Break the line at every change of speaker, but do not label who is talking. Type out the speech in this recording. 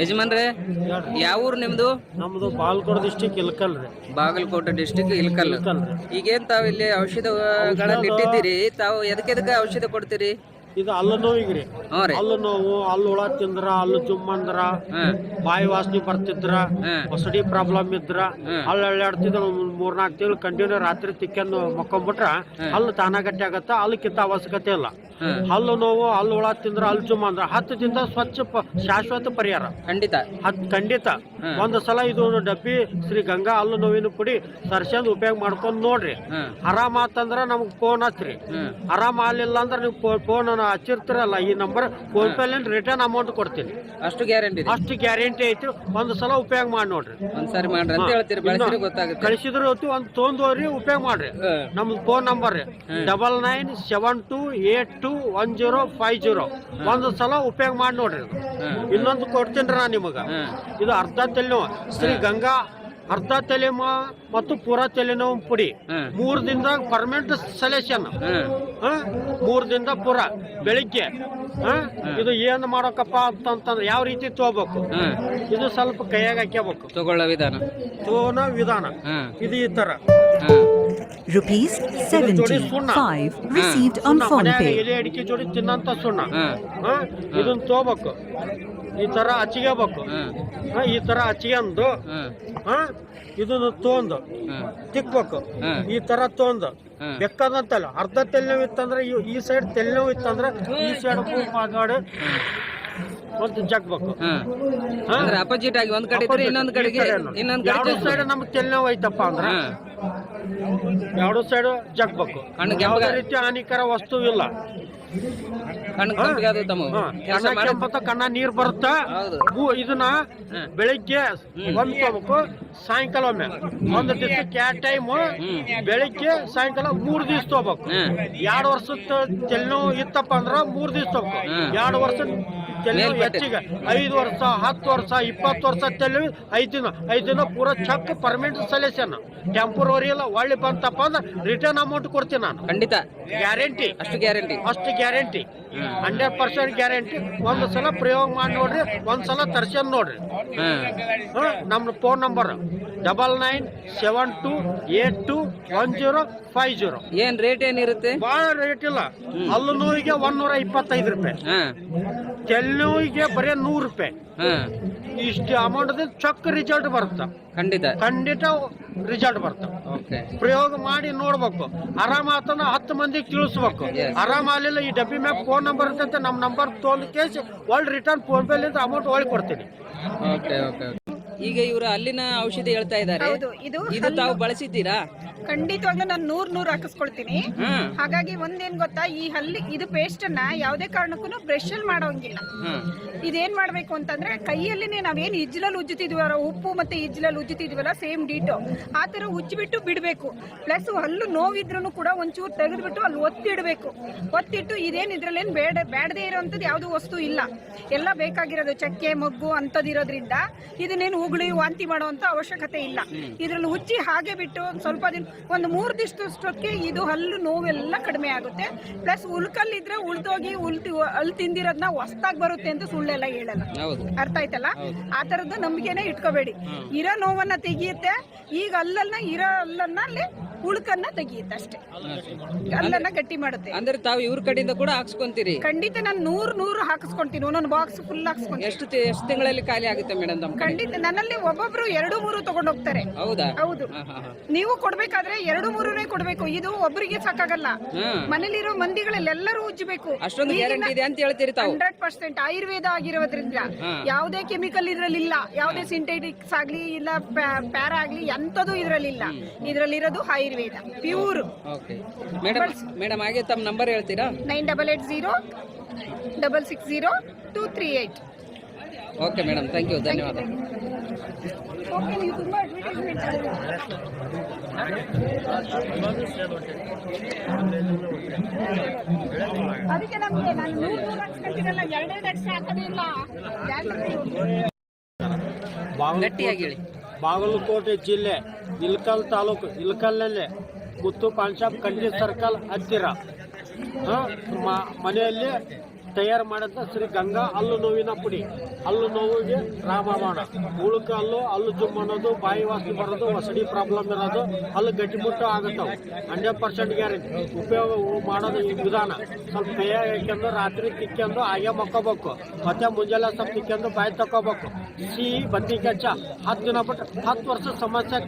ಯಜಮಾನ್ರೆ ಯಾವ ಊರು ನಿಮ್ದು?
ನಮ್ದು ಬಾಲ್ಕೋಟ್ ಡಿಸ್ಟಿಕ್ ಇಲ್ಕಲ್ರಿ
ಬಾಗಲಕೋಟೆ ಡಿಸ್ಟಿಕ್ ಇಲ್ಕಲ್ ಈಗೇನ್ ತಾವ್ ಇಲ್ಲಿ ಔಷಧಗಳನ್ನು ಇಟ್ಟಿದ್ದೀರಿ? ತಾವು ಎದಕ್ಕೆ ಎದಕ್ಕೆ ಔಷಧ ಕೊಡ್ತೀರಿ?
ಇದು ಹಲ್ಲು ನೋವಿಗ್ರಿ.
ಹ್ಞೂ ರೀ.
ಹಲ್ಲು ನೋವು ಹಲ್ಲು ಹುಳ ತಿಂದ್ರ ಅಲ್ಲ
ಜುಮ್ಮಂದ್ರ
ಬಾಯಿ ವಾಸನೆ ಬರ್ತಿದ್ರ ಹೊಸಡಿ ಪ್ರಾಬ್ಲಮ್ ಇದ್ರ. ಹಲ್ಲು ಹಳ್ಳಾಡ್ತಿದ್ರ ಒಂದ್ ಮೂರ್ನಾಲ್ಕು ತಿಂಗಳು ಕಂಟಿನ್ಯೂ ರಾತ್ರಿ ತಿಕ್ಕೊಂಡು ಮಕ್ಕೊಂಬಿಟ್ರ ಹಲ್ಲು ತಾನ ಗಟ್ಟಿ ಆಗತ್ತ ಹಲ್ಲು ಕಿತ್ತ ಅವಶ್ಯಕತೆ ಇಲ್ಲ. ಹಲ್ಲು ನೋವು ಹಲ್ಲು ಹುಳ ತಿಂದ್ರ ಹಲ್ಲು ಜುಮ್ಮ ಅಂದ್ರ ಹತ್ತು ದಿನದ ಸ್ವಚ್ಛ ಶಾಶ್ವತ ಪರಿಹಾರ.
ಖಂಡಿತ.
ಹತ್ ಖಂಡಿತ. ಒಂದ್ ಸಲ ಇದು ಡಬ್ಬಿ ಶ್ರೀ ಗಂಗಾ ಹಲ್ಲು ನೋವಿನ ಪುಡಿ ಸರ್ಸಂದ್ ಉಪಯೋಗ ಮಾಡ್ಕೊಂಡ್ ನೋಡ್ರಿ. ಆರಾಮ ಆತಂದ್ರ ನಮ್ಗೆ ಫೋನ್ ಹಚ್ರಿ. ಆರಾಮ ಆಗ್ಲಿಲ್ಲ ಅಂದ್ರೆ ನೀವು ಫೋನ್ ಹಚ್ಚಿರ್ತೀರಲ್ಲ ಈ number PhonePe return amount ಕೊಡ್ತೀನಿ.
ಅಷ್ಟು ಗ್ಯಾರಂಟಿ ಇದೆ.
ಅಷ್ಟು ಗ್ಯಾರಂಟಿ ಐತಿ ಒಂದ್ ಸಲ ಉಪಯೋಗ ಮಾಡಿ ನೋಡ್ರಿ.
ಒಂದ್ಸಾರಿ ಮಾಡ್ರಿ. ಅಂತ ಹೇಳ್ತೀರಿ ಬಳಸಿದ್ರೆ ಗೊತ್ತಾಗುತ್ತೆ.
ಕಳಿಸಿದ್ರು ಹೊತ್ತು ಒಂದು ತೊಂದ್ರಿ ಉಪಯೋಗ ಮಾಡ್ರಿ. ನಮ್ದು ಫೋನ್ ನಂಬರ್ ರೀ. Double nine seven two eight two one zero five zero ಒಂದು ಸಲ ಉಪಯೋಗ ಮಾಡಿ ನೋಡ್ರಿ. ಇನ್ನೊಂದು ಕೊಡ್ತೀನಿ ನಾನು ನಿಮಗ. ಇದು ಅರ್ಧ ತಿಳಿ ಶ್ರೀ ಗಂಗಾ ಅರ್ಧ ತಲೆಮ ಮತ್ತು ಪೂರ ತಲೆನೋವು ಪುಡಿ. ಮೂರ್ ದಿನದಾಗ ಪರ್ಮನೆಂಟ್ ಸೊಲ್ಯೂಷನ್ ಮೂರ್ ದಿನದ ಪೂರ. ಬೆಳಿಗ್ಗೆ. ಇದು ಏನ್ ಮಾಡೋಕಪ್ಪ ಅಂತಂತಂದ್ರೆ ಯಾವ ರೀತಿ ತಗೋಬೇಕು? ಇದು ಸ್ವಲ್ಪ ಕೈಯಾಗ ಹಾಕ್ಯಬೇಕು.
ತಗೊಳ್ಳೋ ವಿಧಾನ.
ತಗೋನ ವಿಧಾನ. ಇದು ಈ ತರ.
Rupees
ಜೋಡಿ ಸುಣ್ಣ.
75 received on
ಸುಣ್ಣ,
phone
ಮನ್ಯಾಗ
pay.
ಎಲೆ ಅಡಿಕೆ ಜೋಡಿ ತಿನ್ನಂತ ಸುಣ್ಣ? ಇದನ್ನ ತಗೋಬೇಕು. ಈ ತರ ಹಚ್ಕೋಬೇಕು ಈ ತರ ಹಚ್ಕೊಂಡು ಇದನ್ನು ಹ?
ತಿಕ್ಕಬೇಕು
ತಿಕ್ಬೇಕು ಈ ತರ ತೊಗೊಂಡು ಬೆಕ್ಕದಂತಲ್ಲ ಅರ್ಧ ತೆಲ್ನೋವು ಇತ್ತಂದ್ರೆ ಈ- ಸೈಡ್ ತೆಲ್ನೋವು ಇತ್ತಂದ್ರೆ ಈ ಸೈಡ್ ಮಾಡಿ ಒಂದು ಜಗ್ಬೇಕು?
ಅಂದ್ರೆ ಅಪೋಸಿಟ್ ಆಗಿ ಒಂದ್ ಕಡೆ ಇದ್ರೆ ಇನ್ನೊಂದ್ ಕಡೆಗೆ ಇನ್ನೊಂದ್ ಕಡೆ
ಸೈಡ್ ನಮ್ಗೆ ತೆಲ್ನೋವು ಐತಪ್ಪ ಅಂದ್ರೆ ಎರಡು ಸೈಡ್ ಜಗ್ಬೇಕು. ಯಾವುದೇ ರೀತಿ ಹಾನಿಕರ ವಸ್ತು ಇಲ್ಲ.
ಕಣ್ಣು ತಮ್ಮ. ಕೆಲಸ
ಕಣ್ಣ
ಮಾಡ
ಕೆಂಪತ್ತ ಕಣ್ಣ ನೀರ್ ಬರುತ್ತಾ?
ಹೌದು.
ಇದನ್ನ. ಬೆಳಿಗ್ಗೆ ಒಮ್ಮೆ ತಗೋಬೇಕು ಸಾಯಂಕಾಲ ಒಮ್ಮೆ. ಒಂದು ದಿವಸ ಕ್ಯಾಟ್ ಟೈಮ್ ಬೆಳಿಗ್ಗೆ ಸಾಯಂಕಾಲ ಮೂರ್ ದಿವಸ ತಗೋಬೇಕು.
ಹ್ಮ್.
ಎರಡು ವರ್ಷದ ತೆಲ್ನೋವು ಇತ್ತಪ್ಪ ಅಂದ್ರ ಮೂರ್ ದಿವಸ ತಗೋಬೇಕು.
ಹ್ಮ್.
ಎರಡು ವರ್ಷ ಹೆಚ್ಚಿಗೆ. ಐದು ವರ್ಷ ಹತ್ತು ವರ್ಷ ಇಪ್ಪತ್ತು ವರ್ಷ ತೆಲ್ನೋವು ಐದು ದಿನ ಐದು ದಿನ ಪೂರ ಚೆಕ್ ಪರ್ಮನೆಂಟ್ ಸೊಲ್ಯೂಷನ್ ಟೆಂಪರವರಿ ಇಲ್ಲ ಒಳ್ಳೆ ಬಂತಪ್ಪ ಅಂದ್ರೆ ರಿಟರ್ನ್ ಅಮೌಂಟ್ ಕೊಡ್ತೀನಿ ನಾನು.
ಖಂಡಿತ.
ಗ್ಯಾರಂಟಿ
ಅಷ್ಟು ಗ್ಯಾರಂಟಿ
ಅಷ್ಟು ಗ್ಯಾರಂಟಿ ಹಂಡ್ರೆಡ್ ಪರ್ಸೆಂಟ್ ಗ್ಯಾರಂಟಿ ಒಂದು ಸಲ ಪ್ರಯೋಗ ಮಾಡಿ ನೋಡ್ರಿ ಒಂದು ಸಲ ತರ್ಸ್ಕೊಂಡ್ ನೋಡ್ರಿ. ನಮ್ದು ನಮ್ಮ phone number double nine seven two eight two one zero five zero
ಏನ್ ರೇಟ್ ಏನಿರುತ್ತೆ?
ಬಹಳ ರೇಟ್ ಇಲ್ಲ. ಹಲ್ಲು ನೋವಿಗೆ ಒಂದೂರ ಇಪ್ಪತ್ತೈದು ರೂಪಾಯಿ. ಚೆಲ್ಲೂರಿಗೆ ಬರೀ ನೂರು ರೂಪಾಯಿ. ಇಷ್ಟು ಅಮೌಂಟ್ ಚೊಕ್ ರಿಸಲ್ಟ್ ಬರುತ್ತೆ.
ಖಂಡಿತ.
ಖಂಡಿತ ರಿಸಲ್ಟ್ ಬರುತ್ತೆ.
ಓಕೆ
ಪ್ರಯೋಗ ಮಾಡಿ ನೋಡ್ಬೇಕು. ಆರಾಮ ಆತನ ಹತ್ತು ಮಂದಿಗೆ ತಿಳಿಸ್ಬೇಕು. ಆರಾಮ ಆಗಲಿಲ್ಲ ಈ ಡಬ್ಬಿ ಮ್ಯಾಗ ಫೋನ್ ನಂಬರ್ ಇರ್ತೈತೆ ನಮ್ಮ ನಂಬರ್ ತೋಲ್ ಕೇಸ್ ಒಳ್ಳೆ ರಿಟರ್ನ್ ಫೋನ್ ಪೇಲಿಂದ ಅಮೌಂಟ್ ಒಳ್ಳೆ ಕೊಡ್ತೀನಿ.
ಓಕೆ ಓಕೆ ಈಗ ಇವರು ಅಲ್ಲಿನ ಔಷಧಿ ಹೇಳ್ತಾ ಇದ್ದಾರೆ.
ಹೌದು ಇದು
ಇದು ತಾವು ಬಳಸಿದ್ದೀರಾ?
ಖಂಡಿತವಾಗ್ಲೂ ನಾನು ನೂರ್ ನೂರ್ ಹಾಕಿಸ್ಕೊಳ್ತೀನಿ. ಹಾಗಾಗಿ ಒಂದೇನ್ ಗೊತ್ತಾ ಈ ಹಲ್ಲಿ ಇದು ಪೇಸ್ಟ್ ಅನ್ನ ಯಾವ್ದೇ ಕಾರಣಕ್ಕೂ ಬ್ರಷ್ ಅಲ್ಲಿ ಮಾಡೋಂಗಿಲ್ಲ. ಇದೇನ್ ಮಾಡ್ಬೇಕು ಅಂತಂದ್ರೆ ಕೈಯಲ್ಲಿನೇ ನಾವೇನ್ ಇಜ್ಲಲ್ಲಿ ಉಜ್ಜುತ್ತಿದ್ವಲ್ಲ ಉಪ್ಪು ಮತ್ತೆ ಇಜ್ಲಲ್ಲಿ ಉಜ್ಜುತ್ತಿದ್ವಲ್ಲ ಸೇಮ್ ಡೀಟು ಆ ತರ ಉಜ್ಜಿಬಿಟ್ಟು ಬಿಡಬೇಕು. ಪ್ಲಸ್ ಹಲ್ಲು ನೋವಿದ್ರು ಕೂಡ ಒಂಚೂರು ತೆಗೆದ್ಬಿಟ್ಟು ಅಲ್ಲಿ ಒತ್ತಿಡಬೇಕು. ಒತ್ತಿಟ್ಟು ಇದೇನ್ ಇದ್ರಲ್ಲೇನ್ ಬೇಡ ಬೇಡದೇ ಇರೋಂಥದ್ದು ಯಾವ್ದು ವಸ್ತು ಇಲ್ಲ. ಎಲ್ಲ ಬೇಕಾಗಿರೋದು ಚಕ್ಕೆ ಮಗ್ಗು ಅಂತದಿರೋದ್ರಿಂದ ಇದನ್ನೇನು ಉಗುಳಿ ವಾಂತಿ ಮಾಡುವಂತ ಅವಶ್ಯಕತೆ ಇಲ್ಲ. ಇದ್ರಲ್ಲಿ ಉಚ್ಚಿ ಹಾಗೆ ಬಿಟ್ಟು ಒಂದ್ ಸ್ವಲ್ಪ ದಿನ ಒಂದು ಮೂರು ದಿವಸದಷ್ಟೊತ್ತಿಗೆ ಇದು ಹಲ್ಲು ನೋವೆಲ್ಲ ಕಡಿಮೆ ಆಗುತ್ತೆ. ಪ್ಲಸ್ ಉಲ್ಕಲ್ಲಿದ್ರೆ ಉಳ್ದೋಗಿ ಉಲ್ತಿ ಅಲ್ಲಿ ತಿಂದಿರೋದನ್ನ ಹೊಸ್ದಾಗಿ ಬರುತ್ತೆ ಅಂತ ಸುಳ್ಳೆಲ್ಲ ಹೇಳಲ್ಲ. ಅರ್ಥ ಆಯ್ತಲ್ಲ? ಆ ತರದ್ದು ನಂಬಿಕೆನೆ ಇಟ್ಕೋಬೇಡಿ. ಇರೋ ನೋವನ್ನ ತೆಗಿಯುತ್ತೆ. ಈಗ ಅಲ್ಲನ್ನ ಇರೋ ಅಲ್ಲನ್ನ ಅಲ್ಲಿ ಉಳ್ಕನ್ನ ತೆಗಿಯುತ್ತೆ ಅಷ್ಟೇ. ಅಲ್ಲನ್ನ ಗಟ್ಟಿ ಮಾಡುತ್ತೆ.
ಅಂದ್ರೆ ತಾವು ಇವ್ರ ಕಡೆಯಿಂದ ಕೂಡ ಹಾಕ್ಸ್ಕೊಂತೀರಿ?
ಖಂಡಿತ ನಾನು ನೂರ್ ನೂರು ಹಾಕಿಸ್ಕೊಂತೀನಿ ಒಂದೊಂದು ಬಾಕ್ಸ್ ಫುಲ್ ಹಾಕ್ಸ್ಕೊಂತೀನಿ.
ಎಷ್ಟು ತಿ- ಎಷ್ಟು ತಿಂಗಳಲ್ಲಿ ಖಾಲಿ ಆಗುತ್ತೆ ಮೇಡಮ್ ಕಡೆ?
ಖಂಡಿತ ನನ್ನಲ್ಲಿ ಒಬ್ಬೊಬ್ರು ಎರಡು ಮೂರು ತಗೊಂಡು ಹೋಗ್ತಾರೆ.
ಹೌದಾ?
ಹೌದು.
ಹಾ, ಹಾ, ಹಾ.
ನೀವು ಕೊಡ್ಬೇಕಾದ್ರೆ ಎರಡು ಮೂರನೇ ಕೊಡ್ಬೇಕು. ಇದು ಒಬ್ಬರಿಗೆ ಸಾಕಾಗಲ್ಲ. ಮನೇಲಿರೋ ಮಂದಿಗಳಲ್ಲೆಲ್ಲರೂ ಉಜ್ಜಬೇಕು.
ಅಷ್ಟೊಂದು ಗ್ಯಾರಂಟಿ ಇದೆ ಅಂತ ಹೇಳ್ತೀರಿ ತಾವು.
ಹಂಡ್ರೆಡ್ ಪರ್ಸೆಂಟ್ ಆಯುರ್ವೇದ ಆಗಿರೋದ್ರಿಂದ.
ಹಾ.
ಯಾವುದೇ ಕೆಮಿಕಲ್ ಇದ್ರಲ್ಲಿ ಇಲ್ಲ. ಯಾವುದೇ ಸಿಂಥೆಟಿಕ್ಸ್ ಆಗ್ಲಿ ಇಲ್ಲ ಪ್ಯಾರ ಆಗ್ಲಿ ಎಂಥದ್ದು ಇದ್ರಲ್ಲಿ ಇಲ್ಲ. ಇದ್ರಲ್ಲಿರೋದು Ayurveda pure.
Okay. Madam madam ಹಾಗೆ ತಮ್ಮ ನಂಬರ್ ಹೇಳ್ತೀರಾ?
Nine double eight zero double six zero two three eight.
Okay madam thank you ಧನ್ಯವಾದ.
ಅದಕ್ಕೆ ನಮಗೆ ನಾನು ನೂರು ನೂರು ಹಾಕ್ಸ್ಕೊತೀನಲ್ಲ ಎರಡೆರಡು ಅಕ್ಷರ ಹಾಕೋದಿಲ್ಲ
ಗಟ್ಟಿಯಾಗಿ ಹೇಳಿ.
ಬಾಗಲಕೋಟೆ ಜಿಲ್ಲೆ ಇಲ್ಕಲ್ ತಾಲೂಕು ಇಲ್ಕಲ್ನಲ್ಲಿ ಮುತ್ತು ಪಾನ್ ಶಾಪ್ ಕಂಟಿ ಸರ್ಕಲ್ ಹತ್ತಿರ? ಮನೆಯಲ್ಲಿ ತಯಾರು ಮಾಡಿದ ಶ್ರೀ ಗಂಗಾ ಹಲ್ಲು ನೋವಿನ ಪುಡಿ. ಹಲ್ಲು ನೋವಿಗೆ ರಾಮಬಾಣ ಉಳುಕ ಹಲ್ಲು ಹಲ್ಲು ಜುಮ್ ಅನ್ನೋದು, ಬಾಯಿ ವಾಸನೆ ಬರೋದು, ಹೊಸಡಿ ಪ್ರಾಬ್ಲಮ್ ಇರೋದು, ಹಲ್ಲು ಗಟ್ಟಿಮುಟ್ಟು ಆಗುತ್ತವೆ. Hundred percent guarantee. ಉಪಯೋಗ ಮಾಡೋದು ಈ ವಿಧಾನ. ಸ್ವಲ್ಪ ಪೇಯ ಹಾಕ್ಯಂಡು ರಾತ್ರಿ ತಿಕ್ಕೊಂಡು, ಹಾಗೆ ಮಕ್ಕೋಬೇಕು. ಮತ್ತೆ ಮುಂಜಾನೆ ಸ್ವಲ್ಪ ತಿಕ್ಕೊಂಡು ಬಾಯಿ ತಕೋಬೇಕು ಸಿಹಿ ಬದ್ನಿಕಾಯಿ ಚಾ ಹತ್ತು ದಿನ ಬಿಟ್ಟು ಹತ್ತು ವರ್ಷದ ಸಮಸ್ಯೆ